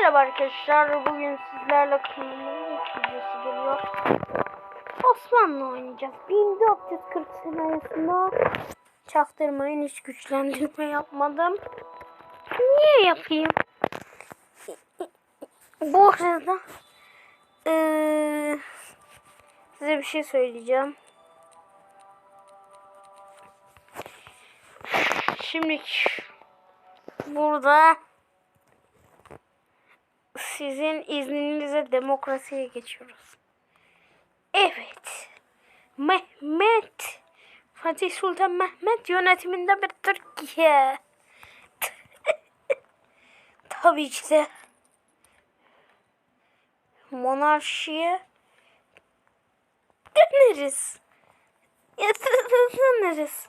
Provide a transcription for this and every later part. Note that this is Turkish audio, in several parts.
Merhaba arkadaşlar. Bugün sizlerle kanalımın ilk videosu geliyor. Osmanlı oynayacağız. 1440 senesinde çaktırmayın hiç güçlendirme yapmadım. Niye yapayım? Bu arada eee, size bir şey söyleyeceğim. Şimdi burada sizin izninizle demokrasiye geçiyoruz. Evet. Mehmet Fatih Sultan Mehmet yönetiminde bir Türkiye. Tabii ki de monarşiye döneriz. Döneriz.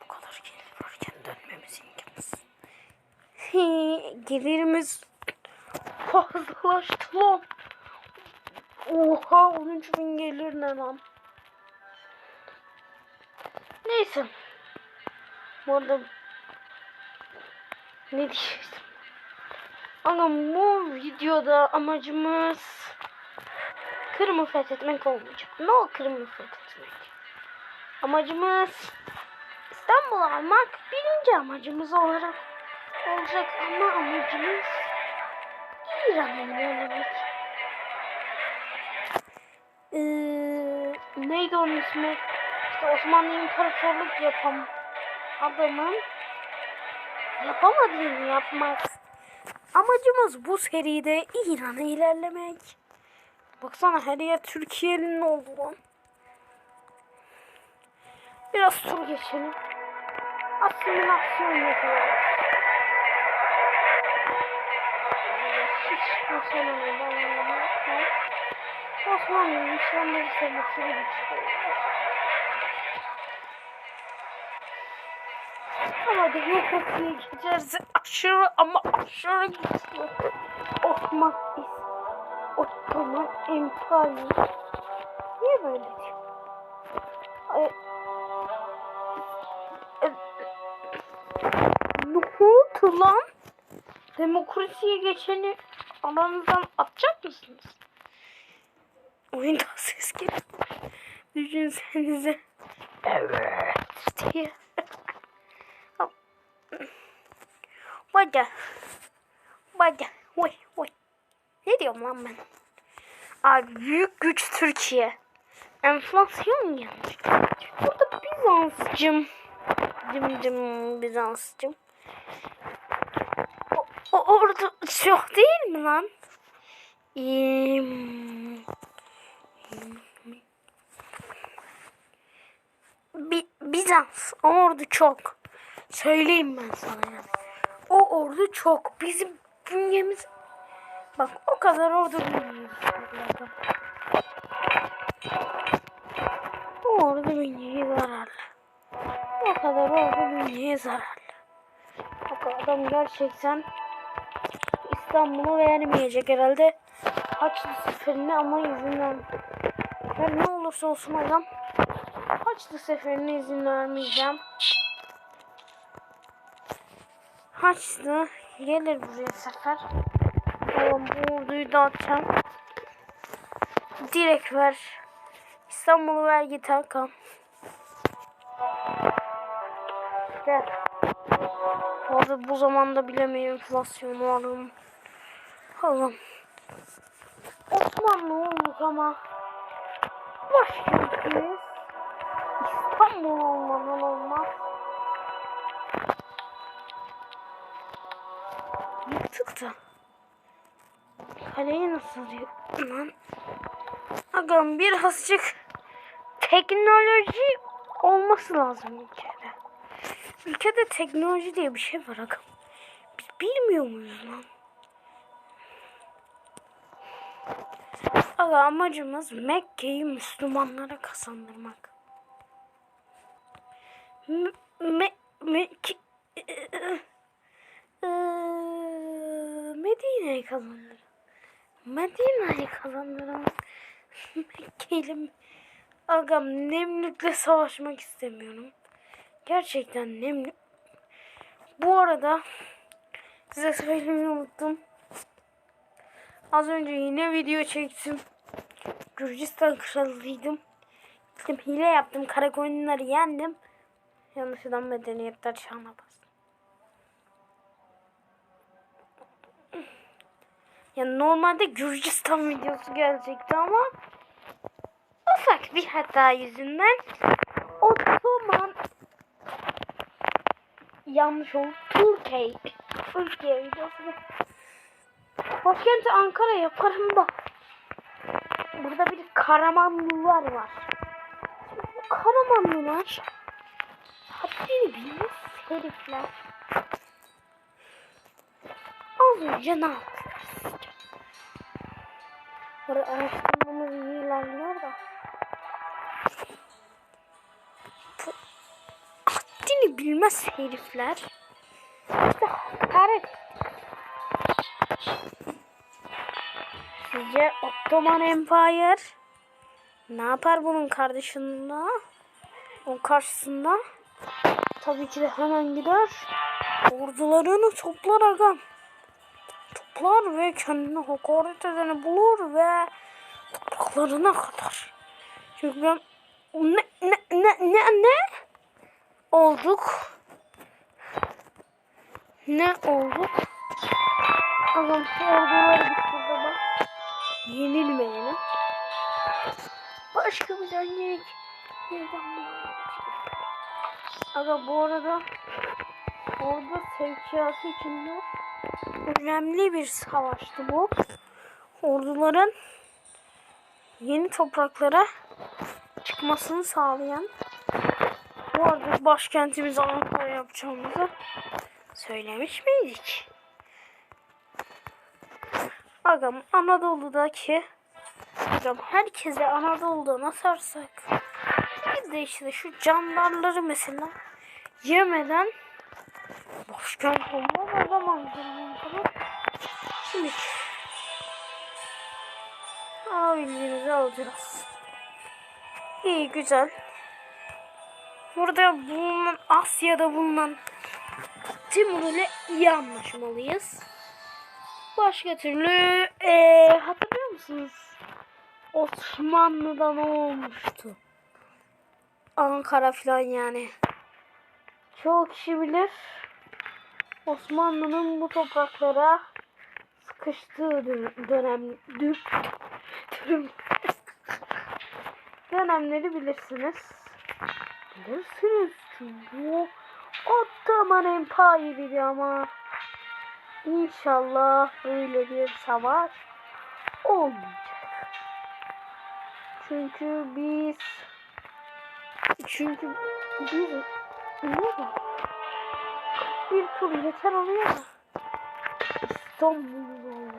Bu kadar gelir varken dönmemiz imkansız. Gelirimiz fazlalaştı lan. Oha 13 bin gelir ne lan. Neyse. Bu arada ne diyecektim? Ama bu videoda amacımız Kırım'ı fethetmek olmayacak. Ne o Kırım'ı fethetmek? Amacımız İstanbul'u almak birinci amacımız olarak olacak ama amacımız. Ee, neydi onun ismi? İşte Osmanlı İmparatorluk yapam adamın yapamadığını yapmak. Amacımız bu seride İran'ı ilerlemek. Baksana her yer Türkiye'nin oldu lan. Biraz tur geçelim. Asimilasyon yapıyoruz. Senenin anlamı Osmanlı'nın İslam'ı sevmesiyle güçlüyor. Ama demokrasiye geçerse aşırı ama aşırı güçlü. Osman is Ottoman Empire. Niye böyle diyor? Ay, ne oldu lan? Demokrasiye geçeni aranızdan atacak mısınız? Oyunda ses geliyor. Düşünsenize. Evet diye. Bacı. Bacı. Oy oy. Ne diyorum lan ben? Abi büyük güç Türkiye. Enflasyon gelmiş. Burada Bizans'cım. Dim dim Bizans'cım. O, orada çok değil mi lan? Bi Bizans ordu çok. Söyleyeyim ben sana yani. O ordu çok. Bizim bünyemiz bak o kadar ordu bünyemiz. O ordu bünyeye zararlı. O kadar ordu bünyeye zararlı. Bak adam gerçekten İstanbul'u vermeyecek herhalde. Haçlı seferine ama vermeyecek. Her ne olursa olsun adam Haçlı seferine izin vermeyeceğim. Haçlı gelir buraya sefer. Tamam bu orduyu dağıtacağım. Direkt ver. İstanbul'u ver git Hakan. Gel. Fazla bu zamanda bilemiyorum enflasyonu alım. Allah'ım. Osmanlı olduk ama başkentimiz İstanbul olmadan olmaz. Yıktık da. Kaleyi nasıl diyor lan? Agam birazcık teknoloji olması lazım ülkede. Ülkede teknoloji diye bir şey var agam. Biz bilmiyor muyuz lan? Aga amacımız Mekke'yi Müslümanlara kazandırmak. Me, me, Mekke, Ee, Medine'yi kazanırım. Medine'yi kazanırım. Mekke'yle Agam Nemlük'le savaşmak istemiyorum. Gerçekten Nemlük. Bu arada size söylemeyi unuttum. Az önce yine video çektim. Gürcistan kralıydım. Gittim hile yaptım. Kara koyunları yendim. Yanlışlıkla medeniyetler çağına bastım. Yani normalde Gürcistan videosu gelecekti ama ufak bir hata yüzünden Ottoman yanlış oldu. Türkiye Türkiye videosu. Başkenti Ankara yaparım da burada bir Karamanlılar var. Bu Karamanlılar haddini bilmez herifler. Az önce ne yaptılar? Burada araştırmamız iyi ilerliyor da. Bu haddini bilmez herifler. İşte hakaret Sizce Ottoman Empire ne yapar bunun kardeşinde? Onun karşısında? Tabii ki de hemen gider. Ordularını toplar agam. Toplar ve kendine hakaret edeni bulur ve topraklarına kadar. Çünkü ben ne ne ne ne ne olduk? Ne olduk? Agam şu orduları bitirdi bak yenilmeyelim. Başka bir yenilmek. Aga bu arada orada sevkiyatı içinde önemli bir savaştı bu. Orduların yeni topraklara çıkmasını sağlayan bu arada başkentimiz Ankara yapacağımızı söylemiş miydik? Agam Anadolu'daki agam herkese Anadolu'da nasarsak biz de işte şu candarları mesela yemeden başkent olmaz o zaman Şimdi alabildiğimizi alacağız. İyi güzel. Burada bulunan Asya'da bulunan Timur ile iyi anlaşmalıyız. Başka türlü ee, hatırlıyor musunuz? Osmanlı'da ne olmuştu? Ankara falan yani. Çoğu kişi bilir. Osmanlı'nın bu topraklara sıkıştığı dö- dönem dü- dönem- dönemleri bilirsiniz. Bilirsiniz çünkü Ottoman Empire'ydi ama İnşallah böyle bir savaş olmayacak. Çünkü biz çünkü biz ne? Bir tur yeter oluyor. İstanbul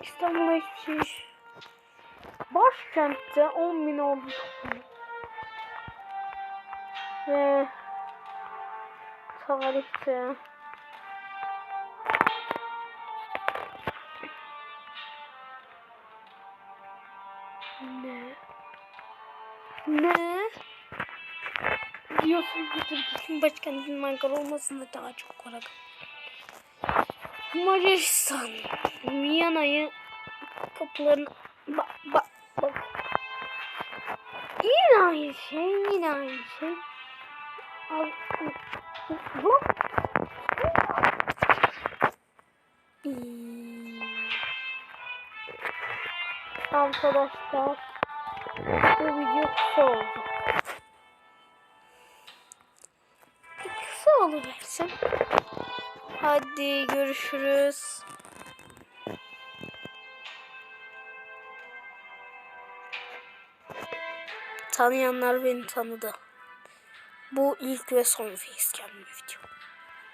İstanbul'a hiçbir şey Başkentte 10 bin toplam. Ve tarihte Ne? Ne? Diyorsun ki Türkiye'nin başkentinin Ankara olmasında daha çok var. Macaristan. Viyana'yı kapılarını bak bak bak. Yine aynı şey, yine aynı şey. Al. Bu. Hmm. Arkadaşlar bu video kısa oldu. Bir kısa oluversin. Hadi görüşürüz. Tanıyanlar beni tanıdı. Bu ilk ve son facecam video.